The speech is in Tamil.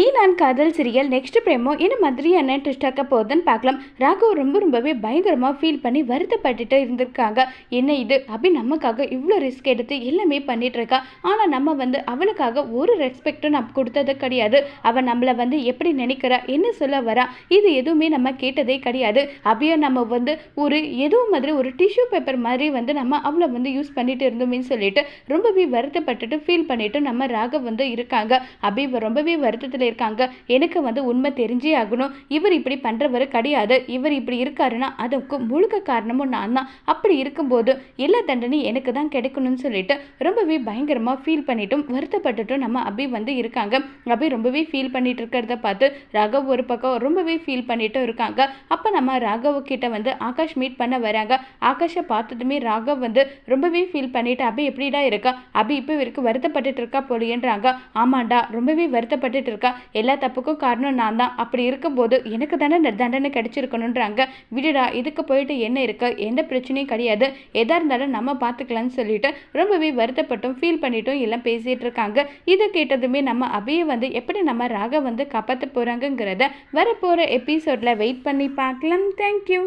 நீ நான் காதல் சீரியல் நெக்ஸ்ட் பிரேமோ என்ன மாதிரியான ட்விஸ்டாக்க போகுதுன்னு பார்க்கலாம். ராகவ் ரொம்ப ரொம்பவே பயங்கரமாக ஃபீல் பண்ணி வருத்தப்பட்டுட்டு இருந்திருக்காங்க. என்ன இது? அபி நமக்காக இவ்வளோ ரிஸ்க் எடுத்து எல்லாமே பண்ணிட்டு இருக்கா? ஆனால் நம்ம வந்து அவளுக்காக ஒரு ரெஸ்பெக்டும் நம்ம கொடுத்தது கிடையாது. அவள் நம்மளை வந்து எப்படி நினைக்கிறா? என்ன சொல்ல வரா? இது எதுவுமே நம்ம கேட்டதே கிடையாது. அப்படியே நம்ம வந்து ஒரு ஏதோ மாதிரி ஒரு டிஷ்யூ பேப்பர் மாதிரி வந்து நம்ம அவளை வந்து யூஸ் பண்ணிட்டு இருந்தோமே சொல்லிட்டு ரொம்பவே வருத்தப்பட்டுட்டு ஃபீல் பண்ணிட்டு நம்ம ராகவ் வந்து இருக்காங்க. அபி ரொம்பவே வருத்தத்தில் இருக்காங்க எனக்கு வந்து உண்மை தெரிஞ்சே ஆகணும். இவர் இப்படி பண்ணுறவர் கிடையாது. இவர் இப்படி இருக்காருன்னா அதுக்கு முழுக்க காரணமும் நான் தான். அப்படி இருக்கும்போது எல்லா தண்டனையும் எனக்கு தான் கிடைக்கணும்னு சொல்லிட்டு ரொம்பவே பயங்கரமாக ஃபீல் பண்ணிட்டும் வருத்தப்பட்டுட்டும் நம்ம அபி வந்து இருக்காங்க. அபி ரொம்பவே ஃபீல் பண்ணிட்டு இருக்கிறத பார்த்து ராகவ் ஒரு பக்கம் ரொம்பவே ஃபீல் பண்ணிட்டும் இருக்காங்க. அப்போ நம்ம ராகவ் கிட்ட வந்து ஆகாஷ் மீட் பண்ண வராங்க. ஆகாஷை பார்த்ததுமே ராகவ் வந்து ரொம்பவே ஃபீல் பண்ணிட்டு அபி எப்படிடா இருக்கா? அபி இப்போ இவருக்கு வருத்தப்பட்டுட்டு இருக்கா போலியன்றாங்க. ஆமாண்டா ரொம்பவே வருத்தப்பட்டுட்டு இருக்கா. எல்லா தப்புக்கும் காரணம் நான் தான். அப்படி இருக்கும்போது எனக்கு தானே இந்த தண்டனை கிடச்சிருக்கணுன்றாங்க விடுடா இதுக்கு போயிட்டு என்ன இருக்குது எந்த பிரச்சனையும் கிடையாது. எதாக இருந்தாலும் நம்ம பார்த்துக்கலாம்னு சொல்லிட்டு ரொம்பவே வருத்தப்பட்டும் ஃபீல் பண்ணிட்டும் எல்லாம் பேசிகிட்டு இருக்காங்க. இதை கேட்டதுமே நம்ம அபியை வந்து எப்படி நம்ம ராக வந்து காப்பாற்ற போகிறாங்கங்கிறத வரப்போகிற எபிசோடில் வெயிட் பண்ணி பார்க்கலாம். தேங்க்யூ